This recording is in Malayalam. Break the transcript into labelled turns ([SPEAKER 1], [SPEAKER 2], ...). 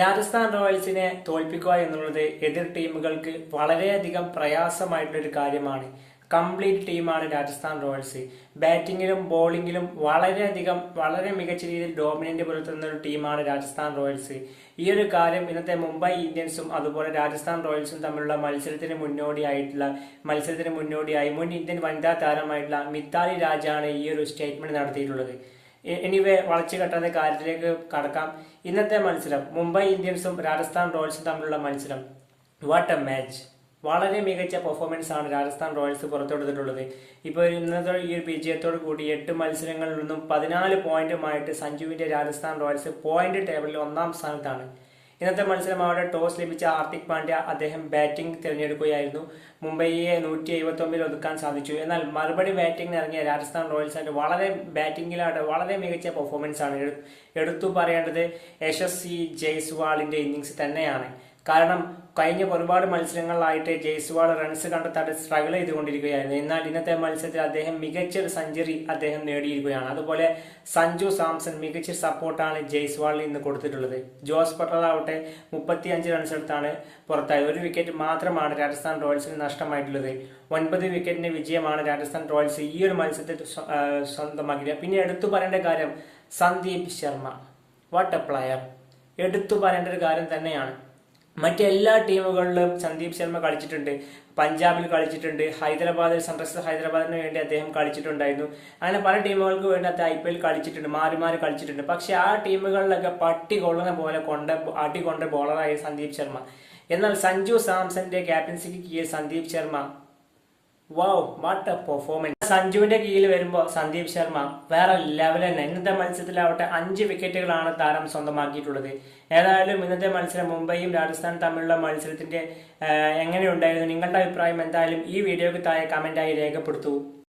[SPEAKER 1] രാജസ്ഥാൻ റോയൽസിനെ തോൽപ്പിക്കുക എന്നുള്ളത് എതിർ ടീമുകൾക്ക് വളരെയധികം പ്രയാസമായിട്ടുള്ള ഒരു കാര്യമാണ്. കംപ്ലീറ്റ് ടീമാണ് രാജസ്ഥാൻ റോയൽസ്. ബാറ്റിങ്ങിലും ബോളിങ്ങിലും വളരെയധികം വളരെ മികച്ച രീതിയിൽ ഡോമിനന്റ് പുലർത്തുന്ന ഒരു ടീമാണ് രാജസ്ഥാൻ റോയൽസ്. ഈ ഒരു കാര്യം ഇന്നത്തെ മുംബൈ ഇന്ത്യൻസും അതുപോലെ രാജസ്ഥാൻ റോയൽസും തമ്മിലുള്ള മത്സരത്തിന് മുന്നോടിയായിട്ടുള്ള മത്സരത്തിന് മുന്നോടിയായി മുൻ ഇന്ത്യൻ വനിതാ താരമായിട്ടുള്ള മിത്താലി രാജാണ് ഈ ഒരു സ്റ്റേറ്റ്മെന്റ് നടത്തിയിട്ടുള്ളത്. എനിവേ വളച്ചു കെട്ടാതെ കാര്യത്തിലേക്ക് കടക്കാം. ഇന്നത്തെ മത്സരം മുംബൈ ഇന്ത്യൻസും രാജസ്ഥാൻ റോയൽസും തമ്മിലുള്ള മത്സരം. വാട്ട് എ മാച്ച് വളരെ മികച്ച പെർഫോമൻസ് ആണ് രാജസ്ഥാൻ റോയൽസ് പുറത്തെടുത്തിട്ടുള്ളത് ഇപ്പോൾ ഇന്നത്തെ ഈ ഒരു വിജയത്തോടു കൂടി എട്ട് മത്സരങ്ങളിൽ നിന്നും പതിനാല് പോയിന്റുമായിട്ട് സഞ്ജുവിന്റെ രാജസ്ഥാൻ റോയൽസ് പോയിന്റ് ടേബിളിൽ ഒന്നാം സ്ഥാനത്താണ്. ഇന്നത്തെ മത്സരം അവിടെ ടോസ് ലഭിച്ച ഹാർദിക് പാണ്ഡ്യ അദ്ദേഹം ബാറ്റിംഗ് തിരഞ്ഞെടുക്കുകയായിരുന്നു. മുംബൈയെ നൂറ്റി എഴുപത്തി ഒമ്പതിൽ ഒതുക്കാൻ സാധിച്ചു. എന്നാൽ മറുപടി ബാറ്റിംഗിന് ഇറങ്ങിയ രാജസ്ഥാൻ റോയൽസിന്റെ വളരെ ബാറ്റിംഗിലാണ് വളരെ മികച്ച പെർഫോമൻസ് ആണ്. എടു- എടുത്തു പറയേണ്ടത് യശസ്വി ജയ്സ്വാളിന്റെ ഇന്നിങ്സ് തന്നെയാണ്. കാരണം കഴിഞ്ഞ ഒരുപാട് മത്സരങ്ങളിലായിട്ട് ജയ്സ്വാൾ റൺസ് കണ്ടെത്താൻ സ്ട്രഗിൾ ചെയ്തുകൊണ്ടിരിക്കുകയായിരുന്നു. എന്നാൽ ഇന്നത്തെ മത്സരത്തിൽ അദ്ദേഹം മികച്ചൊരു സെഞ്ചുറി അദ്ദേഹം നേടിയിരിക്കുകയാണ്. അതുപോലെ സഞ്ജു സാംസൺ മികച്ച സപ്പോർട്ടാണ് ജയ്സ്വാളിന് ഇന്ന് കൊടുത്തിട്ടുള്ളത്. ജോസ് പട്ടർ ആവട്ടെ മുപ്പത്തി അഞ്ച് റൺസ് എടുത്താണ് പുറത്തായത്. ഒരു വിക്കറ്റ് മാത്രമാണ് രാജസ്ഥാൻ റോയൽസിന് നഷ്ടമായിട്ടുള്ളത്. ഒൻപത് വിക്കറ്റിന്റെ വിജയമാണ് രാജസ്ഥാൻ റോയൽസ് ഈ ഒരു മത്സരത്തിൽ സ്വന്തമാക്കിയത്. പിന്നെ എടുത്തു പറയേണ്ട കാര്യം Sandeep Sharma. What a player എടുത്തു പറയേണ്ട ഒരു കാര്യം തന്നെയാണ്. മറ്റെല്ലാ ടീമുകളിലും സന്ദീപ് ശർമ്മ കളിച്ചിട്ടുണ്ട്. പഞ്ചാബിൽ കളിച്ചിട്ടുണ്ട്. ഹൈദരാബാദിൽ സൺറൈസേഴ്സ് ഹൈദരാബാദിന് വേണ്ടി അദ്ദേഹം കളിച്ചിട്ടുണ്ടായിരുന്നു. അങ്ങനെ പല ടീമുകൾക്ക് വേണ്ടി അദ്ദേഹം ഐ പി എൽ കളിച്ചിട്ടുണ്ട്. മാറി മാറി കളിച്ചിട്ടുണ്ട്. പക്ഷേ ആ ടീമുകളിലൊക്കെ പട്ടി കൊള്ളുന്ന പോലെ കൊണ്ട അടി കൊണ്ട ബോളറായി സന്ദീപ് ശർമ്മ. എന്നാൽ സഞ്ജു സാംസന്റെ ക്യാപ്റ്റൻസിക്ക് കീഴിൽ Sandeep Sharma. Wow what a performance സഞ്ജുവിന്റെ കീഴിൽ വരുമ്പോൾ സന്ദീപ് ശർമ്മ വേറെ ലെവൽ തന്നെ. ഇന്നത്തെ മത്സരത്തിലാവട്ടെ അഞ്ച് വിക്കറ്റുകളാണ് താരം സ്വന്തമാക്കിയിട്ടുള്ളത്. ഏതായാലും ഇന്നത്തെ മത്സരം മുംബൈയും രാജസ്ഥാൻ തമ്മിലുള്ള മത്സരത്തിന്റെ എങ്ങനെയുണ്ടായിരുന്നു? നിങ്ങളുടെ അഭിപ്രായം എന്തായാലും ഈ വീഡിയോക്ക് താഴെ കമന്റായി രേഖപ്പെടുത്തൂ.